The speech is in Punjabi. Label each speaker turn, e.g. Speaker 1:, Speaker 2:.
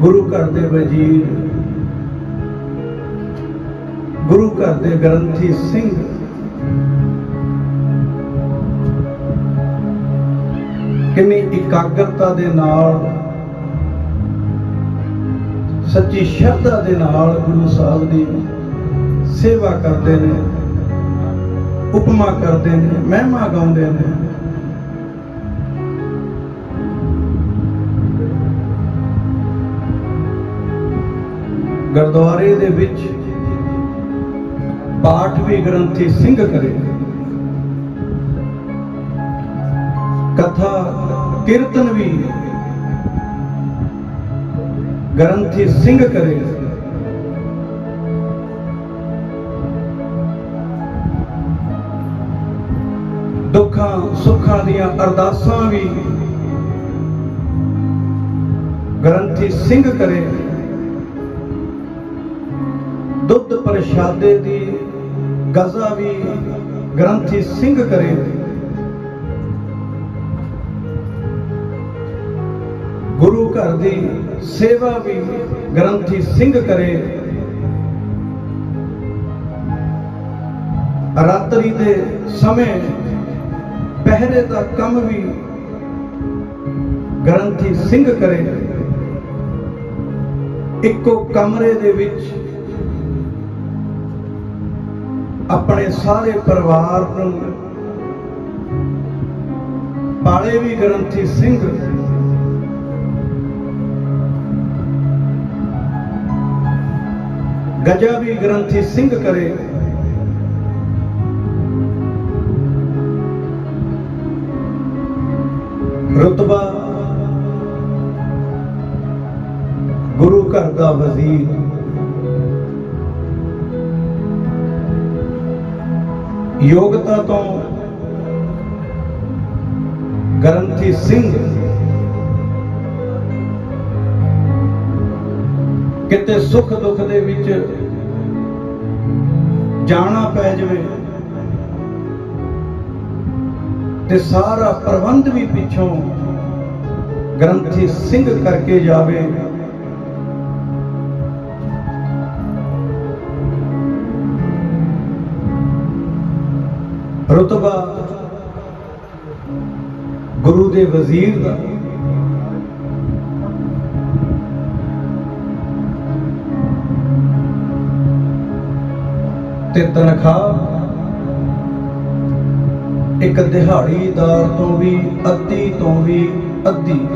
Speaker 1: ਗੁਰੂ ਘਰ ਦੇ ਵਜ਼ੀਰ, ਗੁਰੂ ਘਰ ਦੇ ਗ੍ਰੰਥੀ ਸਿੰਘ। ਕਿੰਨੀ ਇਕਾਗਰਤਾ ਦੇ ਨਾਲ, ਸੱਚੀ ਸ਼ਰਧਾ ਦੇ ਨਾਲ ਗੁਰੂ ਸਾਹਿਬ ਦੀ ਸੇਵਾ ਕਰਦੇ ਨੇ, ਉਪਮਾ ਕਰਦੇ ਨੇ, ਮਹਿਮਾ ਗਾਉਂਦੇ ਨੇ। ਗੁਰਦੁਆਰੇ ਦੇ ਵਿੱਚ ਪਾਠ ਵੀ ਗ੍ਰੰਥੀ ਸਿੰਘ ਕਰੇ। ਕਥਾ, ਕੀਰਤਨ ਵੀ ਗ੍ਰੰਥੀ ਸਿੰਘ ਕਰੇ। ਦੁੱਖਾਂ, ਸੁੱਖਾਂ ਦੀਆਂ ਅਰਦਾਸਾਂ ਵੀ ਗ੍ਰੰਥੀ ਸਿੰਘ ਕਰੇ। ਦੁੱਧ ਪ੍ਰਸ਼ਾਦੇ ਦੀ ਗਜ਼ਾ ਵੀ ਗ੍ਰੰਥੀ ਸਿੰਘ ਕਰੇ। ਗੁਰੂ ਘਰ ਦੀ ਸੇਵਾ ਵੀ ਗ੍ਰੰਥੀ ਸਿੰਘ ਕਰੇ। ਰਾਤਰੀ ਦੇ ਸਮੇਂ ਪਹਿਰੇ ਦਾ ਕੰਮ ਵੀ ਗ੍ਰੰਥੀ ਸਿੰਘ ਕਰੇ। ਇੱਕੋ ਕਮਰੇ ਦੇ ਵਿੱਚ ਆਪਣੇ ਸਾਰੇ ਪਰਿਵਾਰ ਨੂੰ ਪਾਲੇ ਵੀ ਗ੍ਰੰਥੀ ਸਿੰਘ ਗਜਾ ਵੀ ਗ੍ਰੰਥੀ ਸਿੰਘ ਕਰੇ। ਰਤਬਾ ਗੁਰੂ ਘਰ ਦਾ ਵਜ਼ੀਰ। ਯੋਗਤਾ ਤੋਂ ਗ੍ਰੰਥੀ ਸਿੰਘ ਕਿਤੇ ਸੁੱਖ ਦੁੱਖ ਦੇ ਵਿੱਚ ਜਾਣਾ ਪੈ ਜਾਵੇ ਤੇ ਸਾਰਾ ਪ੍ਰਬੰਧ ਵੀ ਪਿੱਛੋਂ ਗ੍ਰੰਥੀ ਸਿੰਘ ਕਰਕੇ ਜਾਵੇ। ਰਤਬਾ ਗੁਰੂ ਦੇ ਵਜ਼ੀਰ ਦਾ। ਤੇ ਤਨਖਾਹ ਇੱਕ ਦਿਹਾੜੀਦਾਰ ਤੋਂ ਵੀ, ਅੱਧੀ ਤੋਂ ਵੀ ਅੱਧੀ।